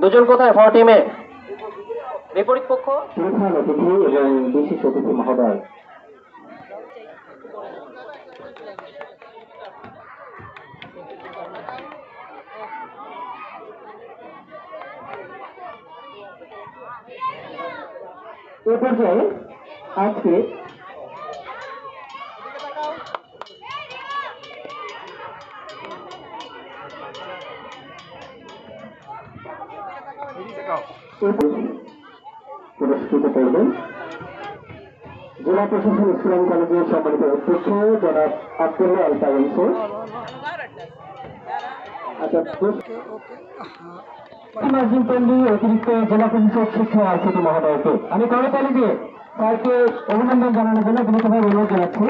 দুজন কোথায়? ফর টিমে? বিপরীত পক্ষ? এবং মহোদয় এ পর্যায়ে আজকে পুরস্কৃত করবেন। জেলা প্রশাসন ইসলাম কলেজের সম্মানিত অধ্যক্ষ জনাব আব্দুল্লাহ আল স্যার। আচ্ছা অতিরিক্ত জেলা পরিষদ শিক্ষা আইসিটি মহোদয়কে। আমি করতালি দিয়ে স্যারকে অভিনন্দন জানানোর জন্য বিনীতভাবে অনুরোধ জানাচ্ছি।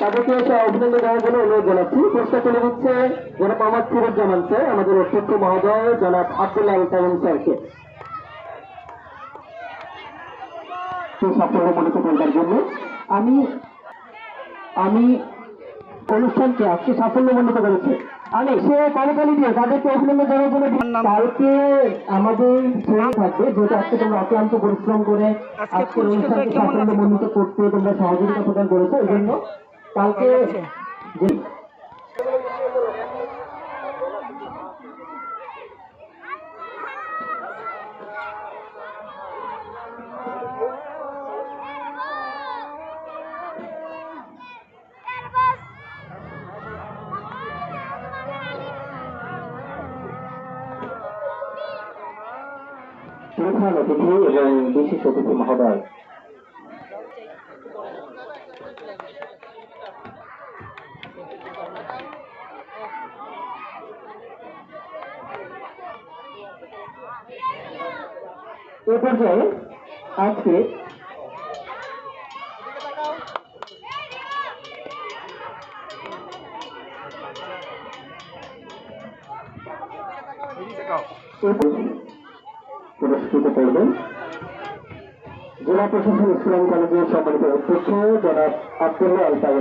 তাদেরকে এসে অভিনন্দন দেওয়ার জন্য অনুরোধ জানাচ্ছি। পুরস্কার তুলে দিচ্ছে জনাব মোহাম্মদ ফিরুজ্জামান স্যার আমাদের অধ্যক্ষ মহোদয় জনাব আব্দুল্লাহ আল তাইম স্যারকে সাফল্যমণ্ডিত করবার জন্য আমি আমি অনুষ্ঠানকে আজকে সাফল্যমণ্ডিত করেছে। আমি সে করতালি দিয়ে তাদেরকে অভিনন্দন জানার জন্য কালকে আমাদের ট্রেন থাকবে যেহেতু আজকে তোমরা অক্লান্ত পরিশ্রম করে আজকের অনুষ্ঠানকে সাফল্যমণ্ডিত করতে তোমরা সহযোগিতা প্রদান করেছ এই জন্য কালকে প্রধান অতিথি এবং বিশেষ অতিথি মহোদয়। এ পর্যায়ে আজকে পুরস্কৃত করবেন। জেলা প্রশাসন ইসলাম কলেজের সম্মানিত অধ্যক্ষ জনাব আব্দুল্লাহ আল স্যার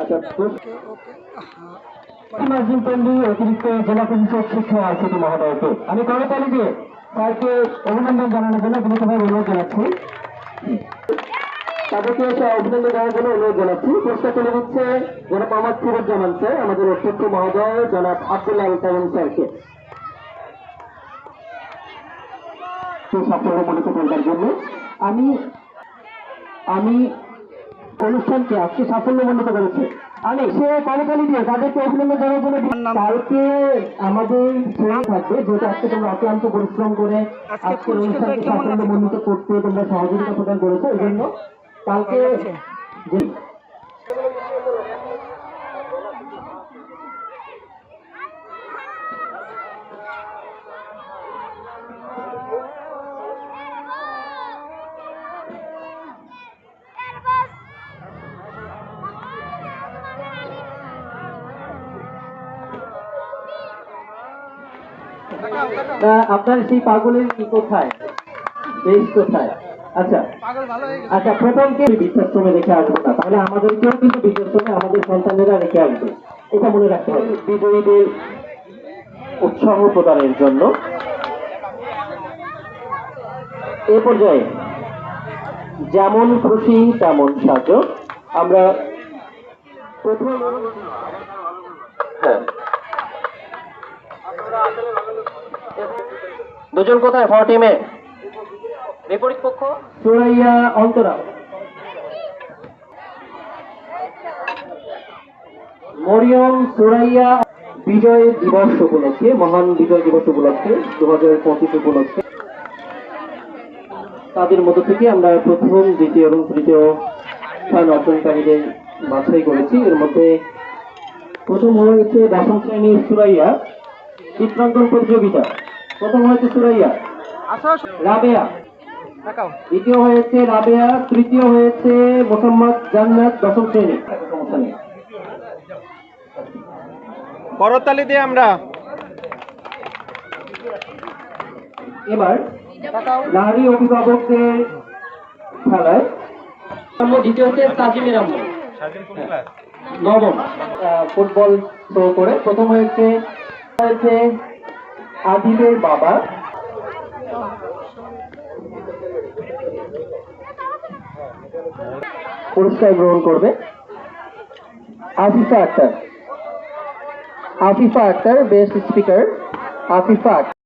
আচ্ছা নাজিম পল্লী অতিরিক্ত জেলা পরিষদ শিক্ষা আইসিটি মহোদয়কে। আমি দিয়ে স্যারকে অভিনন্দন জানানোর জন্য বিনীতভাবে অনুরোধ জানাচ্ছি। তাদেরকে এসে অভিনন্দন দেওয়ার জন্য অনুরোধ জানাচ্ছি। পুরস্কার তুলে দিচ্ছে জনাব মোহাম্মদ ফিরুজ্জামান স্যার, আমাদের অধ্যক্ষ মহোদয়, জনাব আব্দুল্লাহ স্যারকে। সাফল্যমণ্ডিত করবার জন্য আমি আমি অনুষ্ঠানকে আজকে সাফল্যমণ্ডিত করেছে। আমি সে কলকালি দিয়ে তাদেরকে অভিনন্দন জানার জন্য কালকে আমাদের ট্রেন থাকবে যেটা আজকে তোমরা অক্লান্ত পরিশ্রম করে আজকের অনুষ্ঠানকে সাফল্যমণ্ডিত করতে তোমরা সহযোগিতা প্রদান করেছ এই জন্য। কালকে আপনার সেই পাগলের কোথায়? বেশ কোথায়? আচ্ছা। আচ্ছা প্রথমকে বৃদ্ধাশ্রমে রেখে আসব না। তাহলে আমাদেরকেও কিন্তু বৃদ্ধাশ্রমে আমাদের সন্তানেরা রেখে আসবে। এটা মনে রাখতে হবে। বিজয়ীদের উৎসাহ প্রদানের জন্য। এ পর্যায়ে যেমন খুশি তেমন সাজো। আমরা প্রথম দুজন কোথায়? ফর টিমে। বিপরীত পক্ষ? সুরাইয়া অন্তরা মরিয়ম, সুরাইয়া, বিজয় দিবস উপলক্ষে, মহান বিজয় দিবস উপলক্ষে দু হাজার পঁচিশ উপলক্ষে। তাদের মধ্য থেকে আমরা প্রথম, দ্বিতীয় এবং তৃতীয় স্থান অর্জনকারীদের বাছাই করেছি। এর মধ্যে প্রথম হয়েছে দশম শ্রেণির সুরাইয়া, চিত্রাঙ্কন প্রতিযোগিতা। প্রথম হয়েছে সুরাইয়া রাবেয়া। দ্বিতীয় হয়েছে রাবেয়া তৃতীয় হয়েছে মোহাম্মদ জান্নাত দশম শ্রেণি। করতালি দিয়ে আমরা এবার নারী অভিভাবকদের খেলায় দ্বিতীয় হচ্ছে আম্মু নবম। আহ, ফুটবল থ্রো করে প্রথম হয়েছে হয়েছে আদিবের বাবা। পুরস্কার গ্রহণ করবে। Afifa Akter. Afifa Akter best speaker Afifa